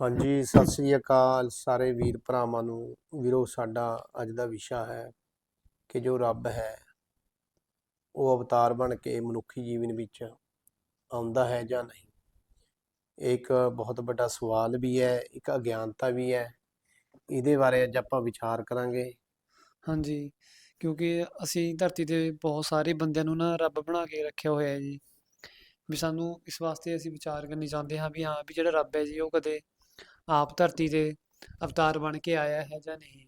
ਹਾਂਜੀ, ਸਤਿ ਸ੍ਰੀ ਅਕਾਲ ਸਾਰੇ ਵੀਰ ਭਰਾਵਾਂ ਨੂੰ। ਵੀਰੋ, ਸਾਡਾ ਅੱਜ ਦਾ ਵਿਸ਼ਾ ਹੈ ਕਿ ਜੋ ਰੱਬ ਹੈ, ਉਹ ਅਵਤਾਰ ਬਣ ਕੇ ਮਨੁੱਖੀ ਜੀਵਨ ਵਿੱਚ ਆਉਂਦਾ ਹੈ ਜਾਂ ਨਹੀਂ। ਇਹ ਇੱਕ ਬਹੁਤ ਵੱਡਾ ਸਵਾਲ ਵੀ ਹੈ, ਇੱਕ ਅਗਿਆਨਤਾ ਵੀ ਹੈ। ਇਹਦੇ ਬਾਰੇ ਅੱਜ ਆਪਾਂ ਵਿਚਾਰ ਕਰਾਂਗੇ। ਹਾਂਜੀ, ਕਿਉਂਕਿ ਅਸੀਂ ਧਰਤੀ ਤੇ ਬਹੁਤ ਸਾਰੇ ਬੰਦਿਆਂ ਨੂੰ ਨਾ ਰੱਬ ਬਣਾ ਕੇ ਰੱਖਿਆ ਹੋਇਆ ਹੈ ਜੀ। ਵੀ ਸਾਨੂੰ ਇਸ ਵਾਸਤੇ ਅਸੀਂ ਵਿਚਾਰ ਕਰਨੀ ਚਾਹੁੰਦੇ ਹਾਂ ਵੀ ਹਾਂ, ਵੀ ਜਿਹੜਾ ਰੱਬ ਹੈ ਜੀ, ਉਹ ਕਦੇ ਆਪ ਧਰਤੀ ਤੇ ਅਵਤਾਰ ਬਣ ਕੇ ਆਇਆ ਹੈ ਜਾਂ ਨਹੀਂ?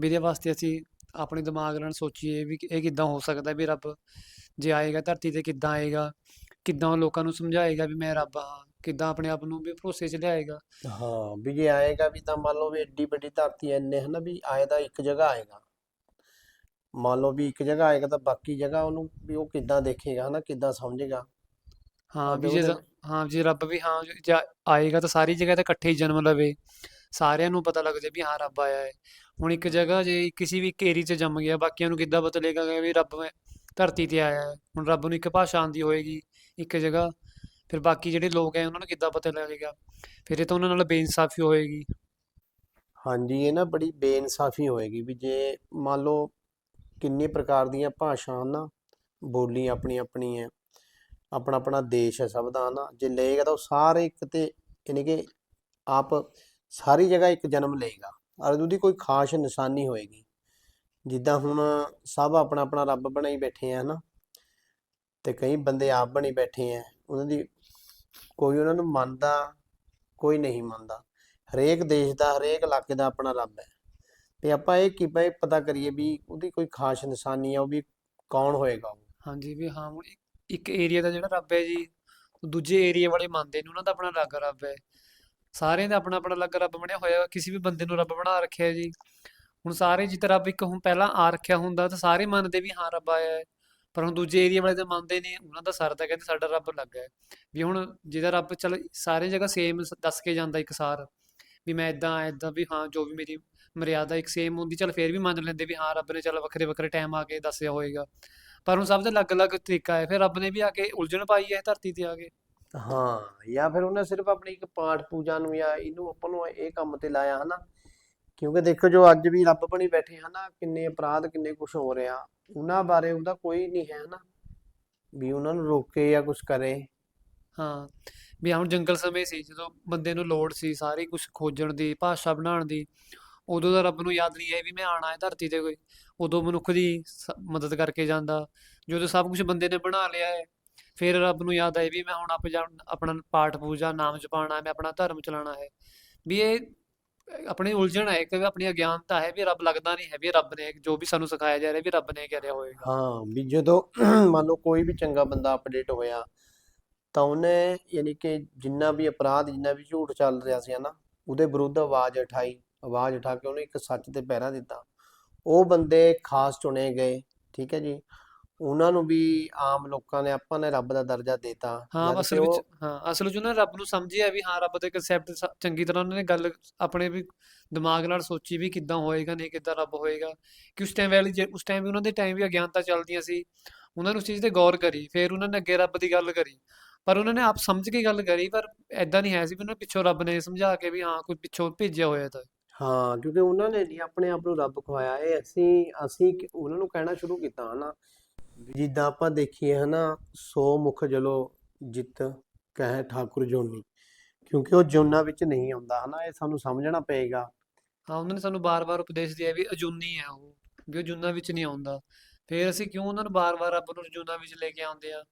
ਵੀ ਇਹਦੇ ਵਾਸਤੇ ਅਸੀਂ ਆਪਣੇ ਦਿਮਾਗ ਨਾਲ ਸੋਚੀਏ ਵੀ ਇਹ ਕਿੱਦਾਂ ਹੋ ਸਕਦਾ ਵੀ ਰੱਬ ਜੇ ਆਏਗਾ ਧਰਤੀ ਤੇ ਕਿੱਦਾਂ ਆਏਗਾ? ਕਿੱਦਾਂ ਉਹ ਲੋਕਾਂ ਨੂੰ ਸਮਝਾਏਗਾ ਵੀ ਮੈਂ ਰੱਬ ਹਾਂ? ਕਿੱਦਾਂ ਆਪਣੇ ਆਪ ਨੂੰ ਵੀ ਭਰੋਸੇ 'ਚ ਲਿਆਏਗਾ? ਹਾਂ ਵੀ ਜੇ ਆਏਗਾ ਵੀ ਤਾਂ ਮੰਨ ਲਓ ਵੀ ਐਡੀ ਵੱਡੀ ਧਰਤੀ ਐ ਇੰਨੇ ਹਨਾ ਵੀ ਆਏ ਤਾਂ ਇੱਕ ਜਗ੍ਹਾ ਆਏਗਾ। ਮੰਨ ਲਓ ਵੀ ਇੱਕ ਜਗ੍ਹਾ ਆਏਗਾ ਤਾਂ ਬਾਕੀ ਜਗ੍ਹਾ ਉਹਨੂੰ ਵੀ ਉਹ ਕਿੱਦਾਂ ਦੇਖੇਗਾ ਹਨਾ ਕਿੱਦਾਂ ਸਮਝੇਗਾ? ਹਾਂ ਵੀ ਜੇ ਹਾਂ ਜੇ ਰੱਬ ਵੀ ਹਾਂ ਜੇ ਆਏਗਾ ਤਾਂ ਸਾਰੀ ਜਗ੍ਹਾ ਤੇ ਇਕੱਠੇ ਹੀ ਜਨਮ ਲਵੇ। ਸਾਰਿਆਂ ਨੂੰ ਪਤਾ ਲੱਗ ਜਾਏ ਵੀ ਹਾਂ ਰੱਬ ਆਇਆ ਹੈ। ਹੁਣ ਇੱਕ ਜਗ੍ਹਾ ਜੇ ਕਿਸੇ ਵੀ ਇੱਕ 'ਚ ਜੰਮ ਗਿਆ, ਬਾਕੀਆਂ ਨੂੰ ਕਿੱਦਾਂ ਪਤਾ ਲੱਗੇਗਾ ਵੀ ਰੱਬ ਧਰਤੀ ਤੇ ਆਇਆ ਹੈ। ਹੁਣ ਰੱਬ ਨੂੰ ਇੱਕ ਭਾਸ਼ਾ ਆਉਂਦੀ ਹੋਏਗੀ ਇੱਕ ਜਗ੍ਹਾ, ਫਿਰ ਬਾਕੀ ਜਿਹੜੇ ਲੋਕ ਹੈ ਉਹਨਾਂ ਨੂੰ ਕਿੱਦਾਂ ਪਤਾ ਲੱਗੇਗਾ? ਫਿਰ ਇਹ ਤਾਂ ਉਹਨਾਂ ਨਾਲ ਬੇਇਨਸਾਫੀ ਹੋਏਗੀ। ਹਾਂਜੀ, ਇਹ ਨਾ ਬੜੀ ਬੇਇਨਸਾਫੀ ਹੋਏਗੀ ਵੀ ਜੇ ਮੰਨ ਲਓ ਕਿੰਨੇ ਪ੍ਰਕਾਰ ਦੀਆਂ ਭਾਸ਼ਾ ਨਾ ਬੋਲੀ ਆਪਣੀ ਆਪਣੀ ਹੈ। ਆਪਣਾ ਆਪਣਾ ਦੇਸ਼ ਹੈ ਸਭ ਦਾ ਨਾ ਜੇ ਲਏਗਾ ਤਾਂ ਉਹ ਸਾਰੇ ਇੱਕ ਤੇ ਯਾਨੀ ਕਿ ਆਪ ਸਾਰੀ ਜਗ੍ਹਾ ਇੱਕ ਜਨਮ ਲਏਗਾ। ਔਰ ਉਹਦੀ ਕੋਈ ਖਾਸ ਨਿਸ਼ਾਨੀ ਹੋਏਗੀ। ਜਿੱਦਾਂ ਹੁਣ ਸਭ ਆਪਣਾ ਆਪਣਾ ਰੱਬ ਬਣਾਈ ਬੈਠੇ ਆ ਨਾ ਤੇ ਕਈ ਬੰਦੇ ਆਪ ਬਣੀ ਬੈਠੇ ਆ। ਉਹਨਾਂ ਦੀ ਕੋਈ ਉਹਨਾਂ ਨੂੰ ਮੰਨਦਾ, ਕੋਈ ਨਹੀਂ ਮੰਨਦਾ। ਹਰੇਕ ਦੇਸ਼ ਦਾ, ਹਰੇਕ ਇਲਾਕੇ ਦਾ ਆਪਣਾ ਰੱਬ ਹੈ। ਤੇ ਆਪਾਂ ਇਹ ਕੀ ਪਏ ਪਤਾ ਕਰੀਏ ਵੀ ਉਹਦੀ ਕੋਈ ਖਾਸ ਨਿਸ਼ਾਨੀ ਆ, ਉਹ ਵੀ ਕੌਣ ਹੋਏਗਾ ਉਹ? ਹਾਂਜੀ ਵੀ ਹਾਂ ਹੁਣ ਇੱਕ- ਏਰੀਆ ਦਾ ਜਿਹੜਾ ਰੱਬ ਹੈ ਜੀ, ਦੂਜੇ ਏਰੀਆ ਵਾਲੇ ਮੰਨਦੇ ਨੇ, ਉਹਨਾਂ ਦਾ ਆਪਣਾ ਅਲੱਗ ਰੱਬ ਹੈ। ਸਾਰਿਆਂ ਦਾ ਆਪਣਾ ਆਪਣਾ ਅਲੱਗ ਰੱਬ ਬਣਿਆ ਹੋਇਆ ਕਿਸੇ ਵੀ ਬੰਦੇ ਨੂੰ ਰੱਬ ਬਣਾ ਰੱਖਿਆ ਜੀ। ਹੁਣ ਸਾਰੇ ਜਿੱਤ ਰੱਬ ਇੱਕ ਹੁਣ ਪਹਿਲਾਂ ਆ ਰੱਖਿਆ ਹੁੰਦਾ, ਤਾਂ ਸਾਰੇ ਮੰਨਦੇ ਵੀ ਹਾਂ, ਰੱਬ ਆਇਆ ਹੈ। ਪਰ ਹੁਣ ਦੂਜੇ ਏਰੀਆ ਵਾਲੇ ਤਾਂ ਮੰਨਦੇ ਨੇ, ਉਹਨਾਂ ਦਾ ਸਰਦਾ ਕਹਿੰਦੇ ਸਾਡਾ ਰੱਬ ਅਲੱਗ ਹੈ। ਵੀ ਹੁਣ ਜਿਹਦਾ ਰੱਬ, ਚਲ ਸਾਰੇ ਜਗ੍ਹਾ ਸੇਮ ਦੱਸ ਕੇ ਜਾਂਦਾ ਇੱਕ ਸਾਰ, ਵੀ ਮੈਂ ਇਦਾਂ ਇਦਾਂ ਵੀ ਹਾਂ, ਜੋ ਵੀ ਮੇਰੀ ਮਰਿਆਦਾ ਇੱਕ ਸੇਮ ਹੁੰਦੀ ਚਲ ਫੇਰ ਵੀ ਮੰਨ ਲੈਂਦੇ ਵੀ ਹਾਂ ਰੱਬ ਨੇ ਚਲ ਵੱਖਰੇ ਵੱਖਰੇ ਟਾਈਮ ਆ ਕੇ ਦੱਸਿਆ ਹੋਏਗਾ। ਪਰ ਹੁਣ ਸਭ ਦਾ ਅਲੱਗ-ਅਲੱਗ ਤਰੀਕਾ ਹੈ ਫਿਰ ਰੱਬ ਨੇ ਵੀ ਆ ਕੇ ਉਲਝਣ ਪਾਈ ਹੈ ਧਰਤੀ ਤੇ ਆ ਕੇ। ਹਾਂ ਜਾਂ ਫਿਰ ਉਹਨੇ ਸਿਰਫ ਆਪਣੀ ਇੱਕ ਪਾਠ ਪੂਜਾ ਨੂੰ ਜਾਂ ਇਹਨੂੰ ਆਪਾਂ ਨੂੰ ਇਹ ਕੰਮ ਤੇ ਲਾਇਆ ਹਨਾ। ਕਿਉਂਕਿ ਦੇਖੋ ਜੋ ਅੱਜ ਵੀ ਰੱਬ ਬਣੀ ਬੈਠੇ ਹਨਾ ਕਿੰਨੇ ਅਪਰਾਧ ਕਿੰਨੇ ਕੁਝ ਹੋ ਰਿਹਾ ਉਹਨਾਂ ਬਾਰੇ ਉਹਦਾ ਕੋਈ ਨਹੀਂ ਹੈ ਹਨਾ ਵੀ ਉਹਨਾਂ ਨੂੰ ਰੋਕੇ ਜਾਂ ਕੁਝ ਕਰੇ। ਹਾਂ ਵੀ ਹੁਣ ਜੰਗਲ ਸਮੇਂ ਸੀ ਜਦੋਂ ਬੰਦੇ ਨੂੰ ਲੋੜ ਸੀ ਸਾਰੇ ਕੁਝ ਖੋਜਣ ਦੀ ਭਾਸ਼ਾ ਬਣਾਉਣ ਦੀ ਉਦੋਂ ਦਾ ਰੱਬ ਨੂੰ ਯਾਦ ਨਹੀਂ ਹੈ ਵੀ ਮੈਂ ਆਣਾ ਹੈ ਧਰਤੀ ਤੇ ਕੋਈ। ਉਦੋਂ ਮਨੁੱਖ ਦੀ ਮਦਦ ਕਰਕੇ ਜਾਂਦਾ। ਜਦੋਂ ਸਭ ਕੁਝ ਬੰਦੇ ਨੇ ਬਣਾ ਲਿਆ ਹੈ, ਫਿਰ ਰੱਬ ਨੂੰ ਯਾਦ ਆਏ ਵੀ ਮੈਂ ਹੁਣ ਆਪ ਆਪਣਾ ਪਾਠ ਪੂਜਾ, ਨਾਮ ਜਪਾਣਾ ਮੈਂ ਆਪਣਾ ਧਰਮ ਚਲਾਉਣਾ ਹੈ। ਵੀ ਇਹ ਆਪਣੀ ਉਲਝਣ ਹੈ ਕਿ ਆਪਣੀ ਅਗਿਆਨਤਾ ਹੈ ਵੀ ਰੱਬ ਲੱਗਦਾ ਨਹੀਂ ਹੈ ਵੀ ਰੱਬ ਨੇ ਜੋ ਵੀ ਸਾਨੂੰ ਸਿਖਾਇਆ ਜਾ ਰਿਹਾ ਵੀ ਰੱਬ ਨੇ ਕਰਿਆ ਹੋਏਗਾ। ਹਾਂ, ਵੀ ਜਦੋਂ ਮੰਨ ਲਓ ਕੋਈ ਵੀ ਚੰਗਾ ਬੰਦਾ ਅਪਡੇਟ ਹੋਇਆ, ਤਾਂ ਉਹਨੇ ਯਾਨੀ ਕਿ ਜਿੰਨਾ ਵੀ ਅਪਰਾਧ, ਜਿੰਨਾ ਵੀ ਝੂਠ ਚੱਲ ਰਿਹਾ ਸੀ ਹਨਾ, ਉਹਦੇ ਵਿਰੁੱਧ ਆਵਾਜ਼ ਉਠਾਈ। ਆਵਾਜ਼ ਉਠਾ ਕੇ ਉਹਨੇ ਇੱਕ ਸੱਚ ਤੇ ਪਹਿਰਾ ਦਿੱਤਾ। ਉਹ ਬੰਦੇ ਖਾਸ ਚੁਣੇ ਗਏ ਠੀਕ ਹੈ ਜੀ। ਉਹਨਾਂ ਨੂੰ ਵੀ ਆਮ ਲੋਕਾਂ ਨੇ ਆਪਾਂ ਨੇ ਰੱਬ ਦਾ ਦਰਜਾ ਦਿੱਤਾ। ਹਾਂ ਅਸਲ ਵਿੱਚ ਹਾਂ ਅਸਲ ਵਿੱਚ ਉਹਨਾਂ ਨੇ ਰੱਬ ਨੂੰ ਸਮਝਿਆ ਵੀ ਹਾਂ ਰੱਬ ਦੇ ਕਨਸੈਪਟ ਚੰਗੀ ਤਰ੍ਹਾਂ ਉਹਨਾਂ ਨੇ ਗੱਲ ਆਪਣੇ ਵੀ ਦਿਮਾਗ ਨਾਲ ਸੋਚੀ ਵੀ ਕਿੱਦਾਂ ਹੋਏਗਾ ਨਹੀਂ ਕਿੱਦਾਂ ਰੱਬ ਹੋਏਗਾ। ਕਿ ਉਸ ਟਾਈਮ ਵਾਲੀ ਉਸ ਟਾਈਮ ਵੀ ਉਹਨਾਂ ਦੇ ਟਾਈਮ ਵੀ ਅਗਿਆਨਤਾ ਚੱਲਦੀਆਂ ਸੀ। ਉਹਨਾਂ ਨੇ ਉਸ ਚੀਜ਼ ਤੇ ਗੌਰ ਕਰੀ ਫਿਰ ਉਹਨਾਂ ਨੇ ਅੱਗੇ ਰੱਬ ਦੀ ਗੱਲ ਕਰੀ। ਪਰ ਉਹਨਾਂ ਨੇ ਆਪ ਸਮਝ ਕੇ ਗੱਲ ਕਰੀ ਪਰ ਐਦਾਂ ਨਹੀਂ ਹੈ ਸੀ ਵੀ ਉਹਨਾਂ ਪਿੱਛੋਂ ਰੱਬ ਨੇ ਸਮਝਾ ਕੇ ਵੀ ਹਾਂ ਕੋਈ ਪਿੱਛੋਂ ਭੇਜਿਆ ਹੋਇਆ ਤਾਂ। ਹਾਂ ਕਿਉਂਕਿ ਉਹਨਾਂ ਨੇ ਨਹੀਂ ਆਪਣੇ ਆਪ ਨੂੰ ਰੱਬ ਖਵਾਇਆ। ਇਹ ਅਸੀਂ ਅਸੀਂ ਕਿ- ਉਹਨਾਂ ਨੂੰ ਕਹਿਣਾ ਸ਼ੁਰੂ ਕੀਤਾ ਹਨਾ। ਜਿੱਦਾਂ ਆਪਾਂ ਦੇਖੀਏ ਹਨਾ ਸੋ ਮੁਖ ਜਲੋ ਜਿਤ ਕਹੇ ਠਾਕੁਰ ਜੋਨੀ। ਕਿਉਂਕਿ ਉਹ ਜੋਨਾਂ ਵਿੱਚ ਨਹੀਂ ਆਉਂਦਾ ਹਨਾ ਇਹ ਸਾਨੂੰ ਸਮਝਣਾ ਪਏਗਾ। ਹਾਂ ਉਹਨਾਂ ਨੇ ਸਾਨੂੰ ਬਾਰ-ਬਾਰ ਉਪਦੇਸ਼ ਦਿਆ ਵੀ ਅਜੂਨੀ ਹੈ ਉਹ ਵੀ ਉਹ ਜੂਨਾਂ ਵਿੱਚ ਨਹੀਂ ਆਉਂਦਾ। ਫਿਰ ਅਸੀਂ ਕਿਉਂ ਉਹਨਾਂ ਨੂੰ ਬਾਰ-ਬਾਰ ਰੱਬ ਨੂੰ ਜੂਨਾਂ ਵਿੱਚ ਲੈ ਕੇ ਆਉਂਦੇ ਆ?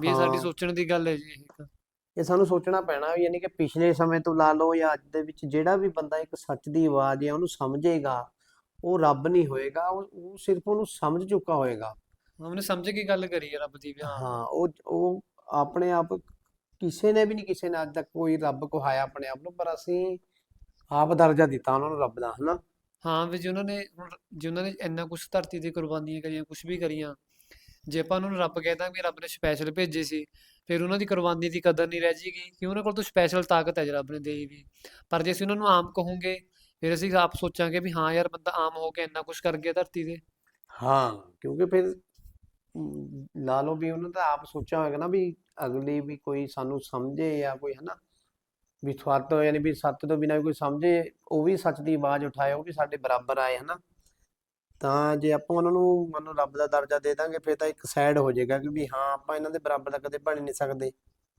ਵੀ ਇਹ ਸਾਡੀ ਹਾਂ। ਸੋਚਣ ਦੀ ਗੱਲ ਹੈ ਜੀ ਇਹ ਇੱਕ ਇਹ ਸਾਨੂੰ ਸੋਚਣਾ ਪੈਣਾ ਵੀ ਯਾਨੀ ਕਿ ਪਿਛਲੇ ਸਮੇਂ ਤੋਂ ਲਾ ਲਓ ਜਾਂ ਅੱਜ ਦੇ ਵਿੱਚ ਜਿਹੜਾ ਵੀ ਬੰਦਾ ਇੱਕ ਸੱਚ ਦੀ ਆਵਾਜ਼ ਹੈ ਉਹਨੂੰ ਸਮਝੇਗਾ ਉਹ ਰੱਬ ਨਹੀਂ ਹੋਏਗਾ ਉਹ ਸਿਰਫ ਉਹਨੂੰ ਸਮਝ ਚੁੱਕਾ ਹੋਏਗਾ। ਉਹਨੇ ਸਮਝ ਕੇ ਗੱਲ ਕਰੀ ਹੈ ਰੱਬ ਦੀ ਵੀ ਹਾਂ। ਉਹ ਉਹ ਆਪਣੇ ਆਪ ਕਿਸੇ ਨੇ ਵੀ ਨਹੀਂ ਕਿਸੇ ਨੇ ਅੱਜ ਤੱਕ ਕੋਈ ਰੱਬ ਕਹਾਇਆ ਆਪਣੇ ਆਪ ਨੂੰ ਪਰ ਅਸੀਂ ਆਪ ਦਰਜਾ ਦਿੱਤਾ ਉਹਨਾਂ ਨੂੰ ਰੱਬ ਦਾ ਹਨਾ? ਹਾਂ ਵੀ ਜੇ ਉਹਨਾਂ ਨੇ ਹੁਣ ਜੇ ਉਹਨਾਂ ਨੇ ਇੰਨਾ ਕੁਝ ਧਰਤੀ ਤੇ ਕੁਰਬਾਨੀਆਂ ਕਰੀਆਂ ਕੁਝ ਵੀ ਕਰੀਆਂ ਜੇ ਆਪਾਂ ਉਹਨਾਂ ਨੂੰ ਰੱਬ ਕਹਿੰਦਾ ਵੀ ਰੱਬ ਨੇ ਸਪੈਸ਼ਲ ਭੇਜੇ ਸੀ ਫਿਰ ਉਹਨਾਂ ਦੀ ਕੁਰਬਾਨੀ ਦੀ ਕਦਰ ਨਹੀਂ ਰਹਿ ਜਾਏਗੀ ਕਿ ਉਹਨਾਂ ਕੋਲ ਤਾਂ ਸਪੈਸ਼ਲ ਤਾਕਤ ਹੈ ਜਿਹੜਾ ਰੱਬ ਦੇਈ ਵੀ ਪਰ ਜੇ ਅਸੀਂ ਉਹਨਾਂ ਨੂੰ ਆਮ ਕਹੋਗੇ, ਫਿਰ ਅਸੀਂ ਆਪ ਸੋਚਾਂਗੇ ਵੀ ਹਾਂ ਯਾਰ ਬੰਦਾ ਆਮ ਹੋ ਕੇ ਇੰਨਾ ਕੁਝ ਕਰ ਗਿਆ ਧਰਤੀ ਤੇ। ਹਾਂ, ਕਿਉਂਕਿ ਫਿਰ ਲਾ ਲਓ ਵੀ ਉਹਨਾਂ ਦਾ ਆਪ ਸੋਚਿਆ ਹੋਏਗਾ ਨਾ ਵੀ ਅਗਲੀ ਵੀ ਕੋਈ ਸਾਨੂੰ ਸਮਝੇ ਜਾਂ ਕੋਈ ਹਨਾ, ਵੀ ਸੱਤ ਯਾਨੀ ਵੀ ਸੱਤ ਤੋਂ ਬਿਨਾਂ ਕੋਈ ਸਮਝੇ, ਉਹ ਵੀ ਸੱਚ ਦੀ ਆਵਾਜ਼ ਉਠਾਏ, ਉਹ ਵੀ ਸਾਡੇ ਬਰਾਬਰ ਆਏ ਹਨਾ। ਤਾਂ ਜੇ ਆਪਾਂ ਉਹਨਾਂ ਨੂੰ ਮੰਨ ਰੱਬ ਦਾ ਦਰਜਾ ਦੇ ਦਾਂਗੇ ਫਿਰ ਤਾਂ ਇੱਕ ਸਾਈਡ ਹੋ ਜਾਏਗਾ ਕਿ ਵੀ ਹਾਂ ਆਪਾਂ ਇਹਨਾਂ ਦੇ ਬਰਾਬਰ ਤਾਂ ਕਦੇ ਬਣ ਨਹੀਂ ਸਕਦੇ।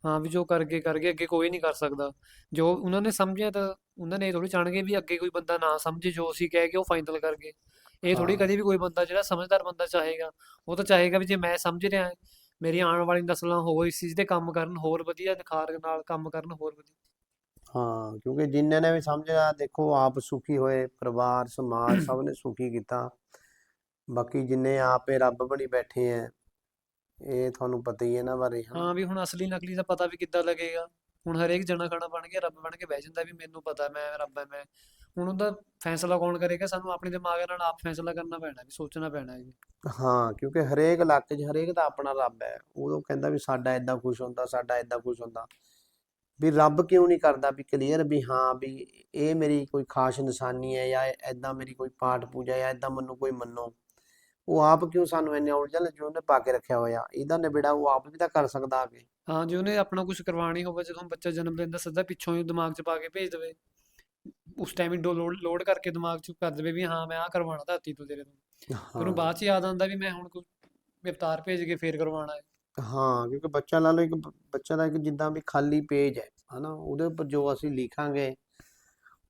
ਹਾਂ ਵੀ ਜੋ ਕਰ ਗਏ ਕਰ ਗਏ ਅੱਗੇ ਕੋਈ ਨਹੀਂ ਕਰ ਸਕਦਾ। ਜੋ ਉਹਨਾਂ ਨੇ ਸਮਝਿਆ ਤਾਂ ਉਹਨਾਂ ਨੇ ਇਹ ਥੋੜੀ ਜਾਣਗੇ ਵੀ ਅੱਗੇ ਕੋਈ ਬੰਦਾ ਨਾ ਸਮਝੇ ਜੋ ਅਸੀਂ ਕਹਿ ਕੇ ਉਹ ਫਾਈਨਲ ਕਰ ਗਏ ਇਹ ਥੋੜੀ ਕਦੇ ਵੀ ਕੋਈ ਬੰਦਾ ਜਿਹੜਾ ਸਮਝਦਾਰ ਬੰਦਾ ਚਾਹੇਗਾ ਉਹ ਤਾਂ ਚਾਹੇਗਾ ਵੀ ਜੇ ਮੈਂ ਸਮਝ ਰਿਹਾ ਮੇਰੀ ਆਉਣ ਵਾਲੀ ਨਸਲਾਂ ਹੋਰ ਇਸ ਚੀਜ਼ ਤੇ ਕੰਮ ਕਰਨ ਹੋਰ ਵਧੀਆ ਨਿਖਾਰ ਨਾਲ ਕੰਮ ਕਰਨ ਹੋਰ ਵਧੀਆ। ਹਾਂ ਕਿਉਂਕਿ ਜਿਨ੍ਹਾਂ ਨੇ ਵੀ ਸਮਝਿਆ ਦੇਖੋ ਆਪ ਸੁਖੀ ਹੋਏ ਪਰਿਵਾਰ ਸਮਾਜ ਸਭ ਨੇ ਸੁਖੀ ਕੀਤਾ। ਬਾਕੀ ਜਿੰਨੇ ਆਪੇ ਰੱਬ ਬਣੀ ਬੈਠੇ ਐ ਇਹ ਤੁਹਾਨੂੰ ਪਤਾ ਹੀ ਹੈ ਇਹਨਾਂ ਬਾਰੇ ਹਾਂ ਵੀ ਹੁਣ ਅਸਲੀ ਨਕਲੀ ਦਾ ਪਤਾ ਵੀ ਕਿੱਦਾਂ ਲੱਗੇਗਾ। ਹੁਣ ਹਰੇਕ ਜਣਾ ਖਣਾ ਬਣ ਕੇ ਰੱਬ ਬਣ ਕੇ ਬਹਿ ਜਾਂਦਾ ਵੀ ਮੈਨੂੰ ਪਤਾ ਮੈਂ ਰੱਬ ਹੈ ਮੈਂ। ਹੁਣ ਉਹਦਾ ਫੈਸਲਾ ਕੌਣ ਕਰੇਗਾ? ਸਾਨੂੰ ਆਪਣੇ ਦਿਮਾਗ ਨਾਲ ਆਪ ਫੈਸਲਾ ਕਰਨਾ ਪੈਣਾ ਵੀ ਸੋਚਣਾ ਪੈਣਾ ਹੈ ਜੀ। ਹਾਂ ਕਿਉਂਕਿ ਹਰੇਕ ਇਲਾਕੇ 'ਚ ਹਰੇਕ ਦਾ ਆਪਣਾ ਰੱਬ ਹੈ ਉਦੋਂ ਕਹਿੰਦਾ ਵੀ ਸਾਡਾ ਏਦਾਂ ਕੁਝ ਹੁੰਦਾ ਸਾਡਾ ਏਦਾਂ ਕੁਝ ਹੁੰਦਾ। ਵੀ ਰੱਬ ਕਿਉਂ ਨਹੀਂ ਕਰਦਾ ਵੀ ਕਲੀਅਰ ਵੀ ਹਾਂ ਵੀ ਇਹ ਮੇਰੀ ਕੋਈ ਖਾਸ ਨਿਸ਼ਾਨੀ ਹੈ ਜਾਂ ਏਦਾਂ ਮੇਰੀ ਕੋਈ ਪਾਠ ਪੂਜਾ ਜਾਂ ਏਦਾਂ ਮੈਨੂੰ ਕੋਈ ਮੰਨੋ। ਉਹ ਆਪ ਕਿਉਂ ਸਾਨੂੰ ਇੰਨੇ ਉਲਝਣ ਜੋ ਉਹਨੇ ਪਾ ਕੇ ਰੱਖਿਆ ਹੋਇਆ ਇਹਦਾ ਨਿਬੇੜਾ ਉਹ ਆਪ ਵੀ ਤਾਂ ਕਰ ਸਕਦਾ ਆ ਕੇ ਹਾਂ ਜੇ ਉਹਨੇ ਆਪਣਾ ਕੁਝ ਕਰਵਾਣੀ ਹੋਵੇ ਜਦੋਂ ਬੱਚਾ ਜਨਮ ਲੈਂਦਾ ਸਿੱਧਾ ਪਿੱਛੋਂ ਹੀ ਦਿਮਾਗ 'ਚ ਪਾ ਕੇ ਭੇਜ ਦੇਵੇ। ਉਸ ਟਾਈਮ ਹੀ ਲੋਡ ਲੋਡ ਕਰਕੇ ਦਿਮਾਗ 'ਚ ਕਰ ਦੇਵੇ ਵੀ ਹਾਂ ਮੈਂ ਆਹ ਕਰਵਾਉਣਾ ਧਰਤੀ ਤੋਂ ਤੇਰੇ ਤੋਂ। ਉਹਨੂੰ ਬਾਅਦ 'ਚ ਯਾਦ ਆਉਂਦਾ ਵੀ ਮੈਂ ਹੁਣ ਕੋਈ ਅਵਤਾਰ ਭੇਜ ਕੇ ਫੇਰ ਕਰਵਾਉਣਾ ਹੈ। ਹਾਂ, ਕਿਉਂਕਿ ਬੱਚਾ ਲਾ ਲਓ ਇੱਕ ਬ- ਬੱਚਾ ਦਾ ਇੱਕ ਜਿੱਦਾਂ ਵੀ ਖਾਲੀ ਪੇਜ ਹੈ, ਹਨਾ, ਉਹਦੇ ਉੱਪਰ ਜੋ ਅਸੀਂ ਲਿਖਾਂਗੇ,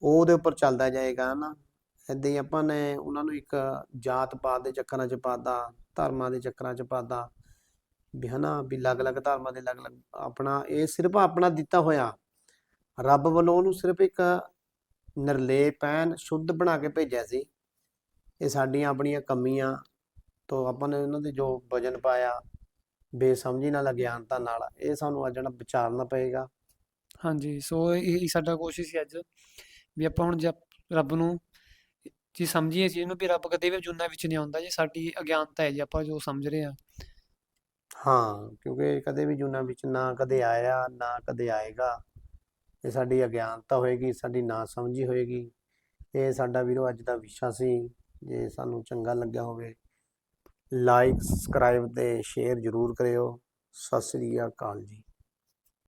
ਉਹ ਉਹਦੇ ਉੱਪਰ ਚੱਲਦਾ ਜਾਏਗਾ, ਹਨਾ। ਏਦਾਂ ਹੀ ਆਪਾਂ ਨੇ ਉਹਨਾਂ ਨੂੰ ਇੱਕ ਜਾਤ ਪਾਤ ਦੇ ਚੱਕਰਾਂ 'ਚ ਪਾਤਾ, ਧਰਮਾਂ ਦੇ ਚੱਕਰਾਂ 'ਚ ਪਾਤਾ, ਵੀ ਹਨਾ, ਵੀ ਅਲੱਗ-ਅਲੱਗ ਧਰਮਾਂ ਦੇ ਅਲੱਗ-ਅਲੱਗ ਆਪਣਾ, ਇਹ ਸਿਰਫ ਆਪਣਾ ਦਿੱਤਾ ਹੋਇਆ। ਰੱਬ ਵੱਲੋਂ ਉਹਨੂੰ ਸਿਰਫ ਇੱਕ ਨਿਰਲੇਪ ਐਨ ਸ਼ੁੱਧ ਬਣਾ ਕੇ ਭੇਜਿਆ ਸੀ। ਇਹ ਸਾਡੀਆਂ ਆਪਣੀਆਂ ਕਮੀਆਂ ਤੋਂ ਆਪਾਂ ਨੇ ਉਹਨਾਂ ਦੇ ਜੋ ਵਜਨ ਪਾਇਆ ਬੇਸਮਝੀ ਨਾਲ ਅਗਿਆਨਤਾ ਨਾਲ ਇਹ ਸਾਨੂੰ ਅੱਜ ਜਿਹੜਾ ਵਿਚਾਰਨਾ ਪਏਗਾ। ਹਾਂਜੀ ਸੋ ਇਹ ਸਾਡਾ ਕੋਸ਼ਿਸ਼ ਸੀ ਅੱਜ ਵੀ ਆਪਾਂ ਹੁਣ ਜੇ ਰੱਬ ਨੂੰ ਜੀ ਸਮਝੀਏ ਚੀਜ਼ ਨੂੰ ਵੀ ਰੱਬ ਕਦੇ ਵੀ ਜੁਨਾ ਵਿੱਚ ਨਹੀਂ ਆਉਂਦਾ ਜੀ ਸਾਡੀ ਅਗਿਆਨਤਾ ਹੈ ਜੀ ਆਪਾਂ ਜੋ ਸਮਝ ਰਹੇ ਹਾਂ। ਹਾਂ ਕਿਉਂਕਿ ਕਦੇ ਵੀ ਜੂਨਾਂ ਵਿੱਚ ਨਾ ਕਦੇ ਆਇਆ ਨਾ ਕਦੇ ਆਏਗਾ। ਇਹ ਸਾਡੀ ਅਗਿਆਨਤਾ ਹੋਏਗੀ ਸਾਡੀ ਨਾ ਸਮਝੀ ਹੋਏਗੀ। ਇਹ ਸਾਡਾ ਵੀਰੋ ਅੱਜ ਦਾ ਵਿਸ਼ਾ ਸੀ ਜੇ ਸਾਨੂੰ ਚੰਗਾ ਲੱਗਿਆ ਹੋਵੇ। ਲਾਈਕ ਸਬਸਕ੍ਰਾਈਬ ਅਤੇ ਸ਼ੇਅਰ ਜ਼ਰੂਰ ਕਰਿਓ। ਸਤਿ ਸ੍ਰੀ ਅਕਾਲ ਜੀ।